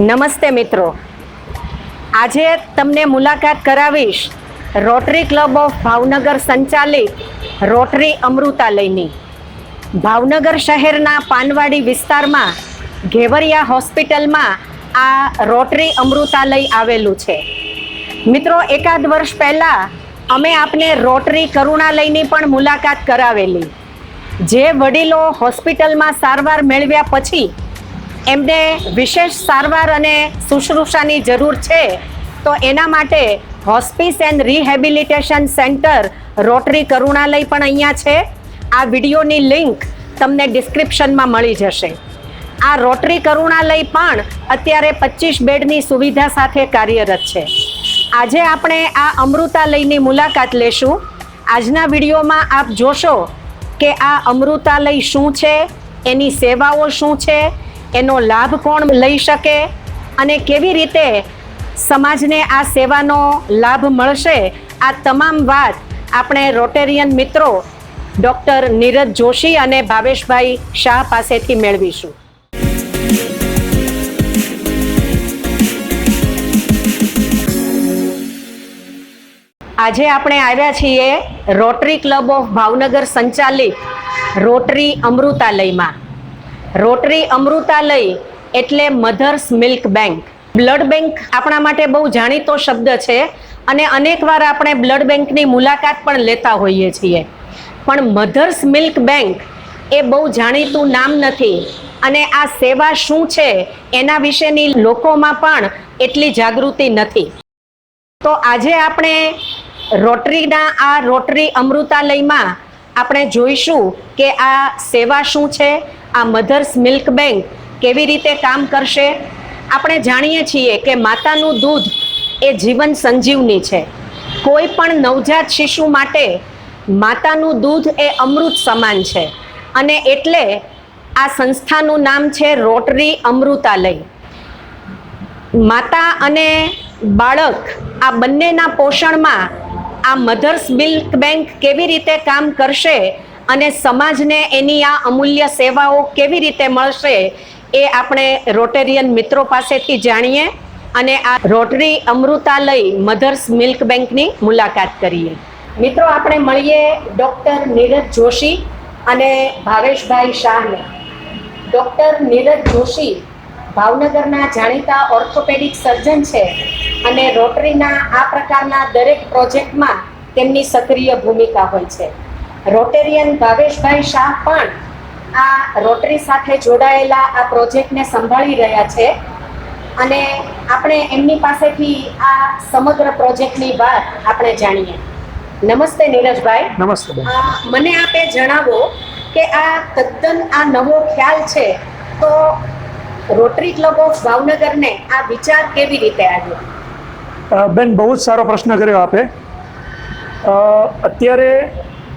નમસ્તે મિત્રો. આજે તમને મુલાકાત કરાવીશ રોટરી ક્લબ ઓફ ભાવનગર સંચાલિત રોટરી અમૃતાલયની. ભાવનગર શહેરના પાનવાડી વિસ્તારમાં ઘેવરિયા હોસ્પિટલમાં આ રોટરી અમૃતાલય આવેલું છે. મિત્રો, એકાદ વર્ષ પહેલાં અમે આપને રોટરી કરુણાલયની પણ મુલાકાત કરાવેલી. જે વડીલો હોસ્પિટલમાં સારવાર મેળવ્યા પછી એમને વિશેષ સારવાર અને શુશ્રૂષાની જરૂર છે. તો એના માટે hospice and rehabilitation centre, Rotary Karunalaya પણ અહીંયા છે. આ વિડીયોની લિંક તમને ડિસ્ક્રિપ્શનમાં મળી જશે. આ રોટરી કરુણાલય પણ અત્યારે પચીસ બેડની સુવિધા સાથે કાર્યરત છે. આજે આપણે આ અમૃતાલયની મુલાકાત લેશું. આજના વિડીયોમાં આપ જોશો કે આ અમૃતાલય શું છે, એની સેવાઓ શું છે એનો લાભ કોણ લઈ શકે અને કેવી રીતે સમાજને આ સેવાનો લાભ મળશે? આ તમામ વાત આપણે રોટેરિયન મિત્રો ડૉક્ટર નીરજ જોશી અને ભાવેશભાઈ શાહ પાસેથી મેળવીશું. આજે આપણે આવ્યા છીએ રોટરી ક્લબ ઓફ ભાવનગર સંચાલિત રોટરી અમૃતાલયમાં. રોટરી અમૃતાલય એટલે mother's milk bank. Blood bank આપણા માટે બહુ જાણીતો શબ્દ છે અને અનેકવાર આપણે બ્લડ બેંકની મુલાકાત પણ લેતા હોઈએ છીએ. પણ મધર્સ મિલ્ક બેંક એ બહુ જાણીતું નામ નથી અને આ સેવા શું છે એના વિશેની લોકોમાં પણ એટલી જાગૃતિ નથી. તો આજે આપણે રોટરીના આ રોટરી અમૃતાલયમાં આપણે જોઈશું કે આ સેવા શું છે, આ મધર્સ મિલ્ક બેંક કેવી રીતે કામ કરશે. આપણે જાણીએ છીએ કે માતાનું દૂધ એ જીવન સંજીવની છે. કોઈ પણ નવજાત શિશુ માટે માતાનું દૂધ એ અમૃત સમાન છે અને એટલે આ સંસ્થાનું નામ છે રોટરી અમૃતાલય. માતા અને બાળક આ બંનેના પોષણમાં આ મધર્સ મિલ્ક બેંક કેવી રીતે કામ કરશે અને સમાજને એની આ અમૂલ્ય સેવાઓ કેવી રીતે મળશે એ આપણે રોટેરિયન મિત્રો પાસેથી જાણીએ અને આ રોટરી અમૃતાલય મધર્સ મિલ્ક બેંકની મુલાકાત કરીએ. મિત્રો, આપણે મળીએ ડૉક્ટર નીરજ જોશી અને ભાવેશભાઈ શાહને. ડૉક્ટર નીરજ જોશી ભાવનગરના જાણીતા ઓર્થોપેડિક સર્જન છે. અને રોટરીના આ પ્રકારના દરેક પ્રોજેક્ટમાં તેમની સક્રિય ભૂમિકા હોય છે. રોટેરિયન ભાવેશભાઈ શાહ પણ આ રોટરી સાથે જોડાયેલા આ પ્રોજેક્ટને સંભાળી રહ્યા છે અને આપણે એમની પાસેથી આ સમગ્ર પ્રોજેક્ટની વાત આપણે જાણીએ. નમસ્તે નીરજભાઈ. નમસ્તે મને આપે જણાવો કે આ તદ્દન આ નવો ખ્યાલ છે તો રોટરી ક્લબ ઓફ ભાવનગરને આ વિચાર કેવી રીતે આવ્યો? બેન, બહુ જ સારો પ્રશ્ન કર્યો આપે. અત્યારે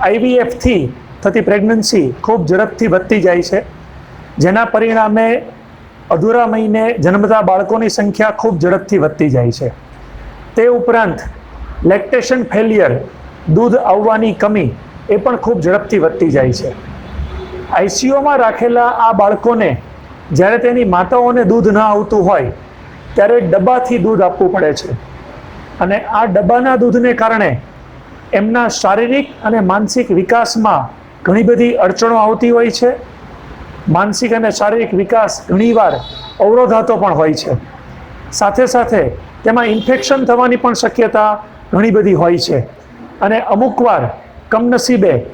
આઈવીએફથી થતી પ્રેગ્નન્સી ખૂબ ઝડપથી વધતી જાય છે. જેના પરિણામે અધૂરા મહિને જન્મતા બાળકોની સંખ્યા ખૂબ ઝડપથી વધતી જાય છે. તે ઉપરાંત લેક્ટેશન ફેલિયર, દૂધ આવવાની કમી એ પણ ખૂબ ઝડપથી વધતી જાય છે. આઈસીયુમાં રાખેલા આ બાળકોને જ્યારે તેની માતાઓને દૂધ ન આવતું હોય, ત્યારે ડબ્બાથી દૂધ આપવું પડે છે. અને આ ડબ્બાના દૂધને કારણે એમના શારીરિક અને માનસિક વિકાસમાં ઘણી બધી અડચણો આવતી હોય છે. માનસિક અને શારીરિક વિકાસ ઘણીવાર અવરોધાતો પણ હોય છે. સાથે સાથે તેમાં ઇન્ફેક્શન થવાની પણ શક્યતા ઘણી બધી હોય છે. અને અમુકવાર કમનસીબે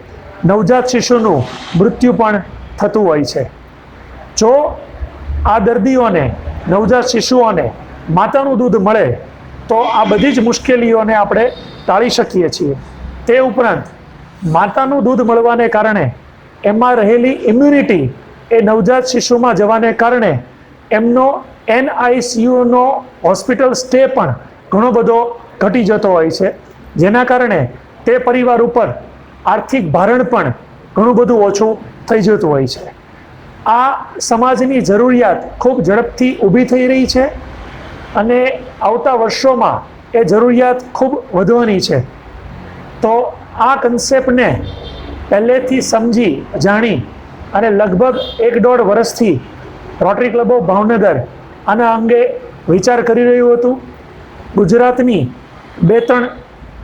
નવજાત શિશુનું મૃત્યુ પણ થતું હોય છે. જો આ દર્દીઓને, નવજાત શિશુઓને માતાનું દૂધ મળે તો આ બધી જ મુશ્કેલીઓને આપણે ટાળી શકીએ છીએ. તે ઉપરાંત, માતાનું દૂધ મળવાને કારણે એમાં રહેલી ઇમ્યુનિટી એ નવજાત શિશુમાં જવાને કારણે એમનો એનઆઈસીયુનો હોસ્પિટલ સ્ટે પણ ઘણો બધો ઘટી જતો હોય છે. જેના કારણે તે પરિવાર ઉપર આર્થિક ભારણ પણ ઘણું બધું ઓછું થઈ જતું હોય છે. આ સમાજની જરૂરિયાત ખૂબ ઝડપથી ઊભી થઈ રહી છે. અને આવતા વર્ષોમાં એ જરૂરિયાત ખૂબ વધવાની છે. તો આ કન્સેપ્ટને પહેલેથી સમજી, જાણી અને લગભગ એક દોઢ વર્ષથી રોટરી ક્લબ ઓફ ભાવનગર આના અંગે વિચાર કરી રહ્યું હતું. ગુજરાતની બે ત્રણ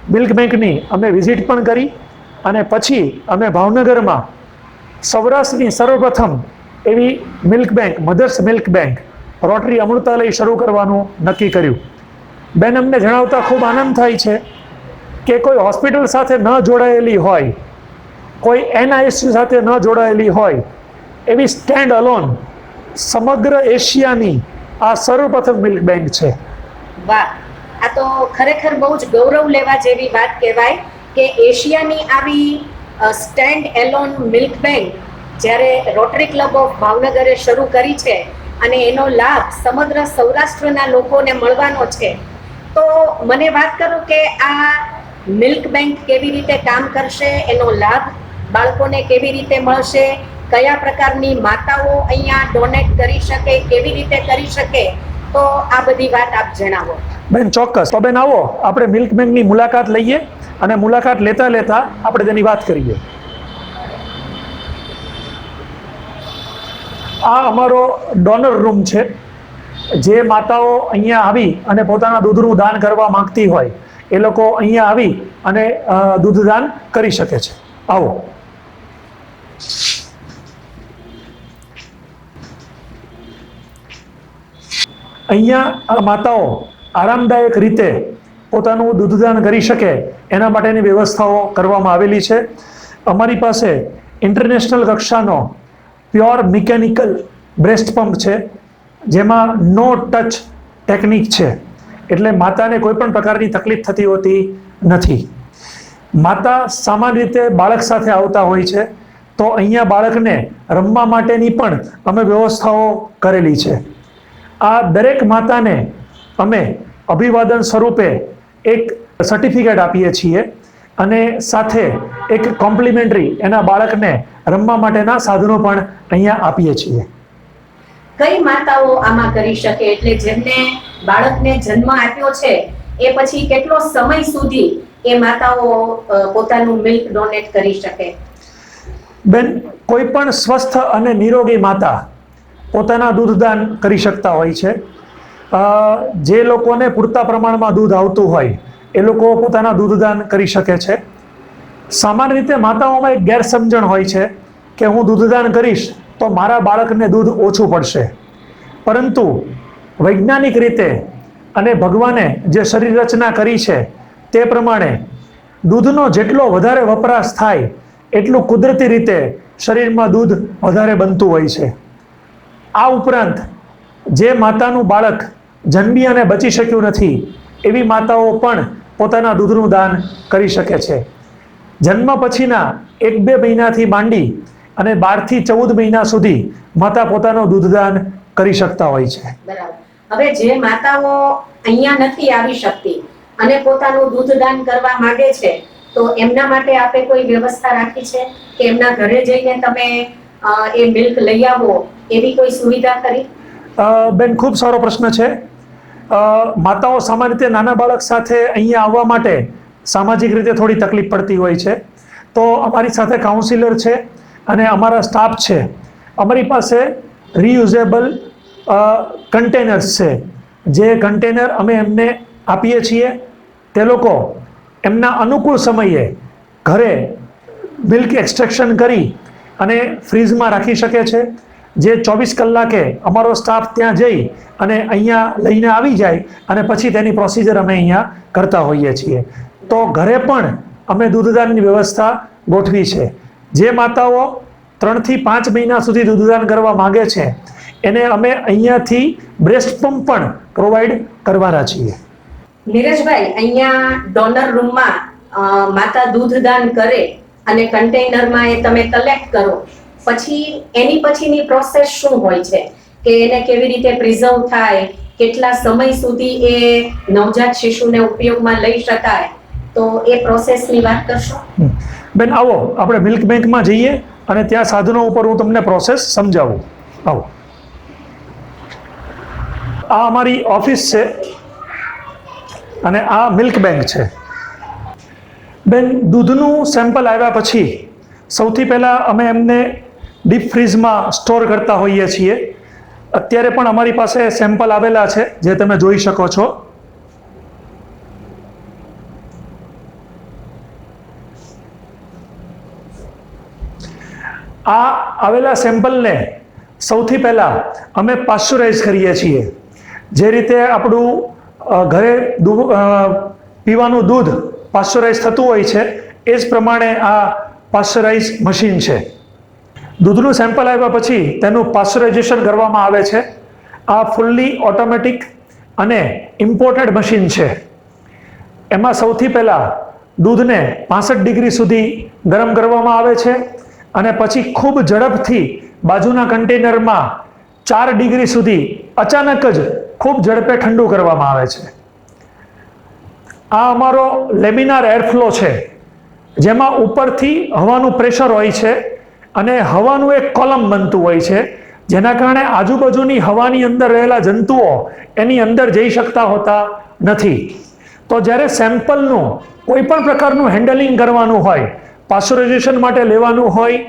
મિલ્ક બેંકની અમે વિઝિટ પણ કરી અને પછી અમે ભાવનગરમાં સૌરાષ્ટ્રની સર્વપ્રથમ એવી milk bank mother's milk bank Rotary Amrutalaya શરૂ કરવાનું નક્કી કર્યું. બેન, અમને જણાવતા ખૂબ આનંદ થાય છે કે કોઈ હોસ્પિટલ સાથે ન જોડાયેલી હોય, કોઈ એનઆઈસી સાથે ન જોડાયેલી હોય, એવી સ્ટેન્ડ અલોન સમગ્ર એશિયાની આ સર્વપ્રથમ મિલ્ક બેંક છે. વાહ, આ તો ખરેખર બહુ જ ગૌરવ લેવા જેવી વાત કહેવાય કે એશિયાની આવી સ્ટેન્ડ એલોન મિલ્ક બેંક જ્યારે રોટરી ક્લબ ઓફ ભાવનગરે શરૂ કરી છે અને એનો લાભ સમગ્ર સૌરાષ્ટ્રના લોકોને મળવાનો છે. તો મને વાત કરું કે આ મિલ્ક બેંક કેવી રીતે કામ કરશે, એનો લાભ બાળકોને કેવી રીતે મળશે, કયા પ્રકારની માતાઓ અહીંયા ડોનેટ કરી શકે, કેવી રીતે કરી શકે, તો આ બધી વાત આપ જણાવો. બેન, ચોક્કસ. તો બેન, આવો. આપણે મિલ્ક બેંકની મુલાકાત લઈએ અને મુલાકાત લેતા લેતા આપણે તેની વાત કરીએ. આ અમારો ડોનર રૂમ છે. જે માતાઓ અહીંયા આવી અને પોતાના દૂધનું દાન કરવા માંગતી હોય, એ લોકો અહીંયા આવી અને દૂધ દૂધદાન કરી શકે છે. આવો. અહીંયા આ માતાઓ આરામદાયક રીતે પોતાનું દૂધદાન કરી શકે, એના માટેની વ્યવસ્થાઓ કરવામાં આવેલી છે. અમારી પાસે ઇન્ટરનેશનલ કક્ષાનો પ્યોર મિકેનિકલ બ્રેસ્ટ પંપ છે, જેમાં નો ટચ ટેકનિક છે. એટલે માતાને કોઈ પણ પ્રકારની તકલીફ થતી હોતી નથી. માતા સામાન્ય રીતે બાળક સાથે આવતા હોય છે, તો અહીંયા બાળકને રમવા માટેની પણ અમે વ્યવસ્થાઓ કરેલી છે. આ દરેક માતાને અમે અભિવાદન સ્વરૂપે એક સર્ટિફિકેટ આપીએ છીએ અને સાથે એક કોમ્પ્લિમેન્ટરી એના બાળકને રમવા માટેના સાધનો પણ અહીંયા આપીએ છીએ. કઈ માતાઓ આમાં કરી શકે? એટલે જેમને બાળકને જન્મ આપ્યો છે એ પછી કેટલો સમય સુધી એ માતાઓ પોતાનું મિલ્ક ડોનેટ કરી શકે? બેન કોઈ પણ સ્વસ્થ અને નિરોગી માતા પોતાના દૂધદાન કરી શકતા હોય છે. જે લોકોને પૂરતા પ્રમાણમાં દૂધ આવતું હોય એ લોકો પોતાના દૂધદાન કરી શકે છે. સામાન્ય રીતે માતાઓમાં એક ગેરસમજણ હોય છે કે હું દૂધદાન કરીશ તો મારા બાળકને દૂધ ઓછું પડશે. પરંતુ વૈજ્ઞાનિક રીતે અને ભગવાને જે શરીર રચના કરી છે તે પ્રમાણે દૂધનો જેટલો વધારે વપરાશ થાય એટલું કુદરતી રીતે શરીરમાં દૂધ વધારે બનતું હોય છે. આ ઉપરાંત જે માતાનું બાળક જન્મી અને બચી શક્યું નથી એવી માતાઓ પણ પોતાના દૂધનું દાન કરી શકે છે. જન્મ પછીના એક બે મહિનાથી માંડી અને બારથી ચૌદ મહિના સુધી માતા પોતાનું દૂધદાન કરી શકતા હોય છે. હવે જે માતાઓ અહીંયા નથી આવી શકતી અને પોતાનું દૂધદાન કરવા માંગે છે તો એમના માટે આપે કોઈ વ્યવસ્થા રાખી છે કે એમના ઘરે જઈને તમે એ મિલ્ક લઈ આવો એવી કોઈ સુવિધા કરી બેન ખૂબ સારો પ્રશ્ન છે. માતાઓ સામાન્ય રીતે નાના બાળક સાથે અહીંયા આવવા માટે સામાજિક રીતે થોડી તકલીફ પડતી હોય છે. તો અમારી સાથે કાઉન્સિલર છે અને અમારા સ્ટાફ છે. અમારી પાસે રીયુઝેબલ કન્ટેનર્સ છે. જે કન્ટેનર અમે એમને આપીએ છીએ. તે લોકો એમના અનુકૂળ સમયે ઘરે મિલ્ક એક્સટ્રેક્શન કરી અને ફ્રીઝમાં રાખી શકે છે. જે ચોવીસ કલાકે અમારો સ્ટાફ ત્યાં જઈ અને અહીંયા લઈને આવી જાય અને પછી તેની પ્રોસિજર અમે અહીંયા કરતા હોઈએ છીએ. તો ઘરે પણ અમે દૂધદાનની વ્યવસ્થા ગોઠવી છે. જે માતાઓ ત્રણથી પાંચ મહિના સુધી દૂધદાન કરવા માગે છે, એને અમે અહીંયાથી બ્રેસ્ટ પંપ પણ પ્રોવાઈડ કરવાના છીએ. નીરજભાઈ, અહીંયા ડોનર રૂમમાં માતા દૂધદાન કરે અને કન્ટેનરમાં એ તમે કલેક્ટ કરો. પછી એની પછીની પ્રોસેસ શું હોય છે? કે એને કેવી રીતે પ્રિઝર્વ થાય? કેટલા સમય સુધી એ નવજાત શિશુને ઉપયોગમાં લઈ શકાય? તો એ પ્રોસેસની વાત કરશો? બેન, આવો. આપણે મિલ્ક બેંકમાં જઈએ અને ત્યાં સાધનો ઉપર હું તમને પ્રોસેસ સમજાવું. આવો. આ અમારી ઓફિસ છે અને આ મિલ્ક બેંક છે. બેન, દૂધનું સેમ્પલ આવ્યા પછી સૌથી પહેલાં અમે એમને ડીપ ફ્રીઝમાં સ્ટોર કરતા હોઈએ છીએ. અત્યારે પણ અમારી પાસે સેમ્પલ આવેલા છે, જે તમે જોઈ શકો છો. આ આવેલા સેમ્પલને સૌથી પહેલાં અમે પાશ્ચરાઇઝ કરીએ છીએ. જે રીતે આપણું ઘરે પીવાનું દૂધ પાશ્ચરાઇઝ થતું હોય છે, એ જ પ્રમાણે આ પાશ્ચરાઇઝ મશીન છે. દૂધનું સેમ્પલ આવ્યા પછી તેનું પાસ્ચરાઇઝેશન કરવામાં આવે છે. આ ફૂલ્લી ઓટોમેટિક અને ઇમ્પોર્ટેડ મશીન છે. એમાં સૌથી પહેલાં દૂધને પાસઠ ડિગ્રી સુધી ગરમ કરવામાં આવે છે અને પછી ખૂબ ઝડપથી બાજુના કન્ટેનરમાં ચાર ડિગ્રી સુધી અચાનક જ ખૂબ ઝડપે ઠંડુ કરવામાં આવે છે. આ અમારો લેમિનાર એરફ્લો છે. જેમાં ઉપરથી હવાનું પ્રેશર હોય છે. અને હવાનું એક કોલમ બનતું હોય છે, જેના કારણે આજુબાજુની હવાની અંદર રહેલા જંતુઓ એની અંદર જઈ શકતા હોતા નથી. તો જ્યારે સેમ્પલનું કોઈ પણ પ્રકારનું હેન્ડલિંગ કરવાનું હોય પાસ્ચરાઇઝેશન માટે લેવાનું હોય,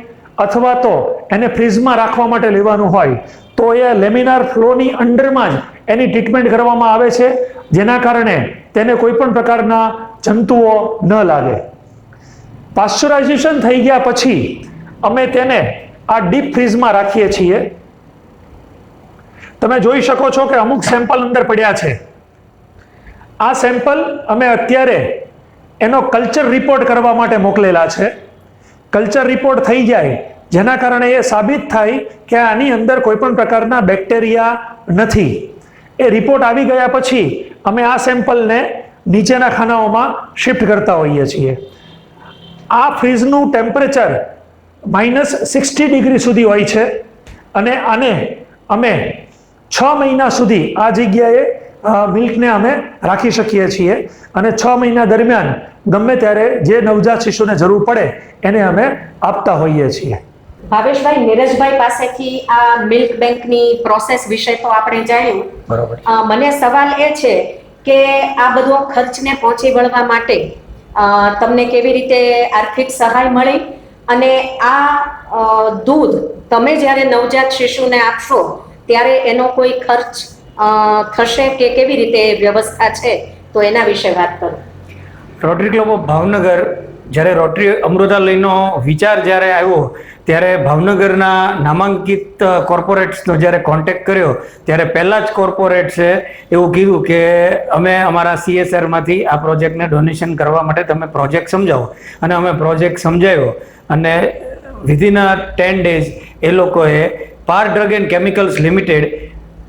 અથવા તો એને ફ્રીઝમાં રાખવા માટે લેવાનું હોય, તો એ લેમિનાર ફ્લોની અંડરમાં જ એની ટ્રીટમેન્ટ કરવામાં આવે છે, જેના કારણે તેને કોઈ પણ પ્રકારના જંતુઓ ન લાગે. પાશ્ચરાઇઝેશન થઈ ગયા પછી અમે તેને આ ડીપ ફ્રીઝમાં રાખીએ છીએ. તમે જોઈ શકો છો કે અમુક સેમ્પલ અંદર પડ્યા છે. આ સેમ્પલ અમે અત્યારે એનો કલ્ચર રિપોર્ટ કરવા માટે મોકલેલા છે. કલ્ચર રિપોર્ટ થઈ જાય, જેના કારણે એ સાબિત થાય કે આની અંદર કોઈ પણ પ્રકારના બેક્ટેરિયા નથી. એ રિપોર્ટ આવી ગયા પછી અમે આ સેમ્પલને નીચેના ખાનાઓમાં શિફ્ટ કરતા હોઈએ છીએ. આ ફ્રીજનું ટેમ્પરેચર માઇનસ સિક્સટી ડિગ્રી સુધી હોય છે. અને આને અમે છ મહિના સુધી આ જગ્યાએ મિલ્કને અમે રાખી શકીએ છીએ. અને છ મહિના દરમિયાન ગમે ત્યારે જે નવજાત શિશુને જરૂર પડે એને અમે આપતા હોઈએ છીએ. ભાવેશભાઈ નીરજભાઈ પાસેથી આ મિલ્ક બેંકની પ્રોસેસ વિશે તો આપણે જાણ્યું. બરાબર. મને સવાલ એ છે કે આ બધો ખર્ચને પહોંચી વળવા માટે તમને કેવી રીતે આર્થિક સહાય મળી? અને આ દૂધ તમે જ્યારે નવજાત શિશુને આપશો, ત્યારે એનો કોઈ ખર્ચ થશે કે કેવી રીતે વ્યવસ્થા છે, તો એના વિશે વાત કરો. રોટરી ક્લબ ઓફ ભાવનગર જ્યારે રોટરી અમૃતાલયનો વિચાર જ્યારે આવ્યો ત્યારે ભાવનગરના નામાંકિત કોર્પોરેટ્સનો જ્યારે કોન્ટેક્ટ કર્યો, ત્યારે પહેલાં જ કોર્પોરેટ્સે એવું કીધું કે અમે અમારા સીએસઆરમાંથી આ પ્રોજેક્ટને ડોનેશન કરવા માટે તમે પ્રોજેક્ટ સમજાવો. અને અમે પ્રોજેક્ટ સમજાવ્યો અને વિધિન ટેન ડેઝ એ લોકોએ પાર ડ્રગ એન્ડ કેમિકલ્સ લિમિટેડ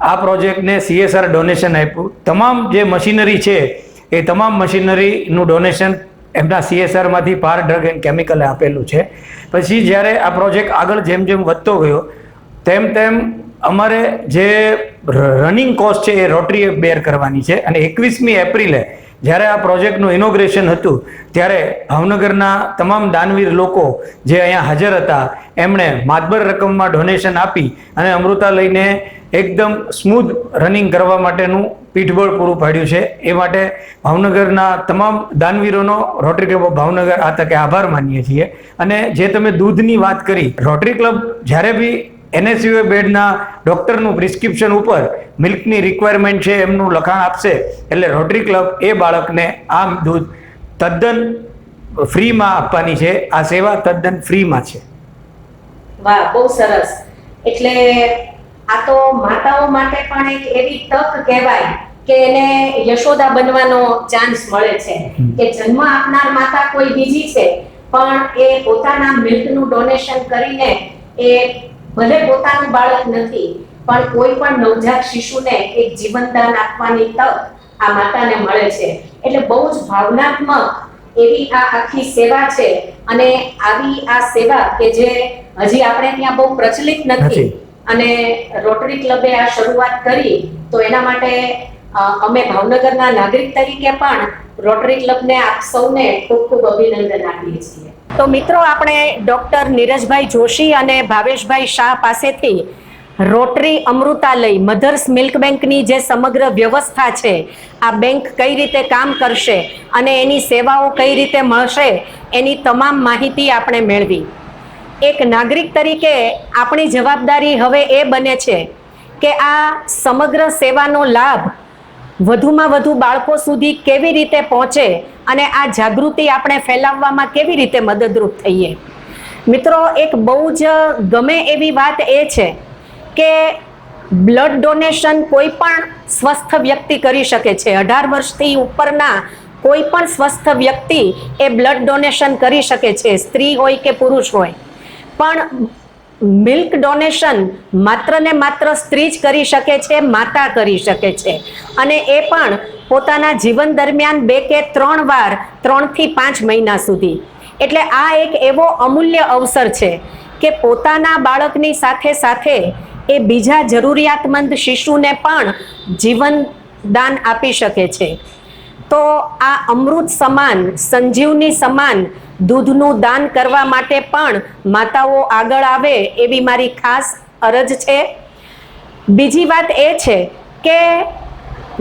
આ પ્રોજેક્ટને સીએસઆર ડોનેશન આપ્યું. તમામ જે મશીનરી છે, એ તમામ મશીનરીનું ડોનેશન એમના સીએસઆરમાંથી પાર ડ્રગ એન્ડ કેમિકલે આપેલું છે. પછી જ્યારે આ પ્રોજેક્ટ આગળ જેમ જેમ વધતો ગયો, તેમ તેમ અમારે જે રનિંગ કોસ્ટ છે એ રોટરીએ બેર કરવાની છે. અને એકવીસમી એપ્રિલે જ્યારે આ પ્રોજેક્ટનું ઇનોગ્રેશન હતું, ત્યારે ભાવનગરના તમામ દાનવીર લોકો જે અહીંયા હાજર હતા, એમણે માતબર રકમમાં ડોનેશન આપી અને અમૃતા લઈને એકદમ સ્મૂધ રનિંગ કરવા માટેનું પીઠબળ પૂરું પાડ્યું છે. એ માટે ભાવનગરના તમામ દાનવીરોનો રોટરી ક્લબ ઓફ ભાવનગર આ તકે આભાર માનીએ છીએ. અને જે તમે દૂધની વાત કરી, રોટરી ક્લબ જ્યારે બી એનએસયુએ બેડના ડૉક્ટરનું પ્રિસ્ક્રિપ્શન ઉપર મિલ્કની રિક્વાયરમેન્ટ છે એમનું લખાણ આપશે, એટલે રોટરી ક્લબ એ બાળકને આ દૂધ તદ્દન ફ્રીમાં આપવાની છે. આ સેવા તદ્દન ફ્રીમાં છે. વાહ, બહુ સરસ. એટલે આ તો માતાઓ માટે પણ એક એવી તક કહેવાય કે એને યશોદા બનવાનો ચાન્સ મળે છે. કે જન્મ આપનાર માતા કોઈ બીજી છે પણ એ પોતાના મિલ્કનું ડોનેશન કરીને એ ભલે પોતાનું બાળક નથી પણ કોઈ પણ નવજાત શિશુને એક જીવનદાન આપવાની તક આ માતાને મળે છે. એટલે બહુ જ ભાવનાત્મક એવી આ આખી સેવા છે. અને આવી આ સેવા કે જે હજી આપણે ત્યાં બહુ પ્રચલિત નથી નથી. અને રોટરી ક્લબે આ શરૂઆત કરી, તો એના માટે અમે ભાવનગરના નાગરિક તરીકે પણ રોટરી ક્લબને આપ સૌને ખૂબ ખૂબ અભિનંદન આપીએ છીએ. તો મિત્રો, આપણે ડોક્ટર નીરજભાઈ જોશી અને ભાવેશભાઈ શાહ પાસેથી રોટરી અમૃતાલય મધર્સ મિલ્ક બેંકની જે સમગ્ર વ્યવસ્થા છે, આ બેંક કઈ રીતે કામ કરશે અને એની સેવાઓ કઈ રીતે મળશે, એની તમામ માહિતી આપણે મેળવી. એક નાગરિક તરીકે આપણી જવાબદારી હવે એ બને છે કે આ સમગ્ર સેવાનો લાભ વધુમાં વધુ બાળકો સુધી કેવી રીતે પહોંચે અને આ જાગૃતિ આપણે ફેલાવવામાં કેવી રીતે મદદરૂપ થઈએ. મિત્રો, એક બહુ જ ગમે એવી વાત એ છે કે બ્લડ ડોનેશન કોઈ પણ સ્વસ્થ વ્યક્તિ કરી શકે છે. અઢાર વર્ષથી ઉપરના કોઈ પણ સ્વસ્થ વ્યક્તિ એ બ્લડ ડોનેશન કરી શકે છે. સ્ત્રી હોય કે પુરુષ હોય. પણ મિલ્ક ડોનેશન માત્ર ને માત્ર સ્ત્રી જ કરી શકે છે, માતા કરી શકે છે. અને એ પણ પોતાના જીવન દરમિયાન બે કે ત્રણ વાર ત્રણથી પાંચ મહિના સુધી. એટલે આ એક એવો અમૂલ્ય અવસર છે કે પોતાના બાળકની સાથે સાથે એ બીજા જરૂરિયાતમંદ શિશુને પણ જીવન દાન આપી શકે છે. તો આ અમૃત સમાન, સંજીવની સમાન દૂધનું દાન કરવા માટે પણ માતાઓ આગળ આવે એવી મારી ખાસ અરજ છે. બીજી વાત એ છે કે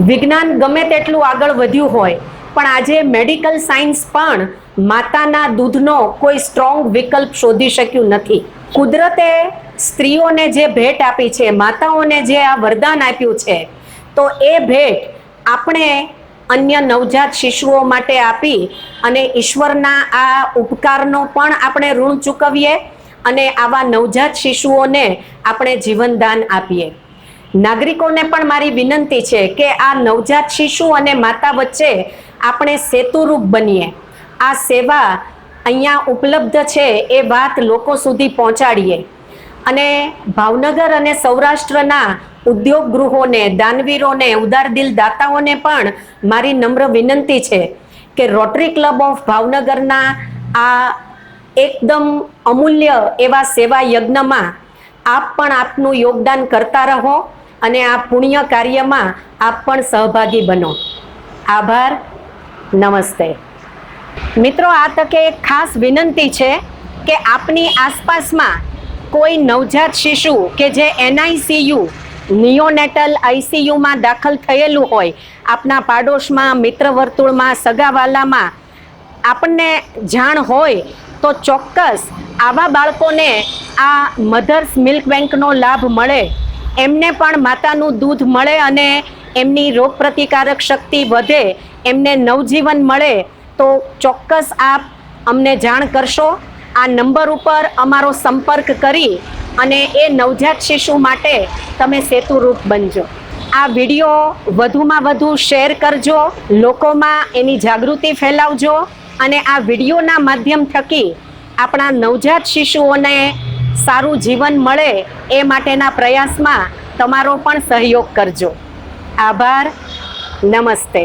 વિજ્ઞાન ગમે તેટલું આગળ વધ્યું હોય, પણ આજે મેડિકલ સાયન્સ પણ માતાના દૂધનો કોઈ સ્ટ્રોંગ વિકલ્પ શોધી શક્યું નથી. કુદરતે સ્ત્રીઓને જે ભેટ આપી છે, માતાઓને જે આ વરદાન આપ્યું છે, તો એ ભેટ આપણે અન્ય નવજાત શિશુઓ માટે આપી અને ઈશ્વરના આ ઉપકારનો પણ આપણે ઋણ ચૂકવીએ અને આવા નવજાત શિશુઓને આપણે જીવનદાન આપીએ. નાગરિકોને પણ મારી વિનંતી છે કે આ નવજાત શિશુ અને માતા વચ્ચે આપણે સેતુરૂપ બનીએ. આ સેવા અહીંયા ઉપલબ્ધ છે એ વાત લોકો સુધી પહોંચાડીએ. અને ભાવનગર અને સૌરાષ્ટ્રના ઉદ્યોગ ગૃહોને દાનવીરોને ઉદાર દિલ દાતાઓને પણ મારી નમ્ર વિનંતી છે કે રોટરી ક્લબ ઓફ ભાવનગરના આ એકદમ અમૂલ્ય એવા સેવા યજ્ઞમાં આપ પણ આપનું યોગદાન કરતા રહો અને આ પુણ્ય કાર્યમાં આપ પણ સહભાગી બનો. આભાર. નમસ્તે. મિત્રો, આ તકે એક ખાસ વિનંતી છે કે આપની આસપાસમાં કોઈ નવજાત શિશુ કે જે એનઆઈસીયુ નિયોનેટલ આઈસીયુમાં દાખલ થયેલું હોય, આપના પાડોશમાં મિત્ર વર્તુળમાં સગાવાલામાં આપણને જાણ હોય તો ચોક્કસ આવા બાળકોને આ મધર્સ મિલ્ક બેંકનો લાભ મળે. એમને પણ માતાનું દૂધ મળે અને એમની રોગપ્રતિકારક શક્તિ વધે, એમને નવજીવન મળે. તો ચોક્કસ આપ અમને જાણ કરશો. આ નંબર ઉપર અમારો સંપર્ક કરી અને એ નવજાત શિશુ માટે તમે સેતુરૂપ બનજો. આ વીડિયો વધુમાં વધુ શેર કરજો, લોકોમાં એની જાગૃતિ ફેલાવજો અને આ વિડીયોના માધ્યમ થકી આપણા નવજાત શિશુઓને સારું જીવન મળે એ માટેના પ્રયાસમાં તમારો પણ સહયોગ કરજો. આભાર. નમસ્તે.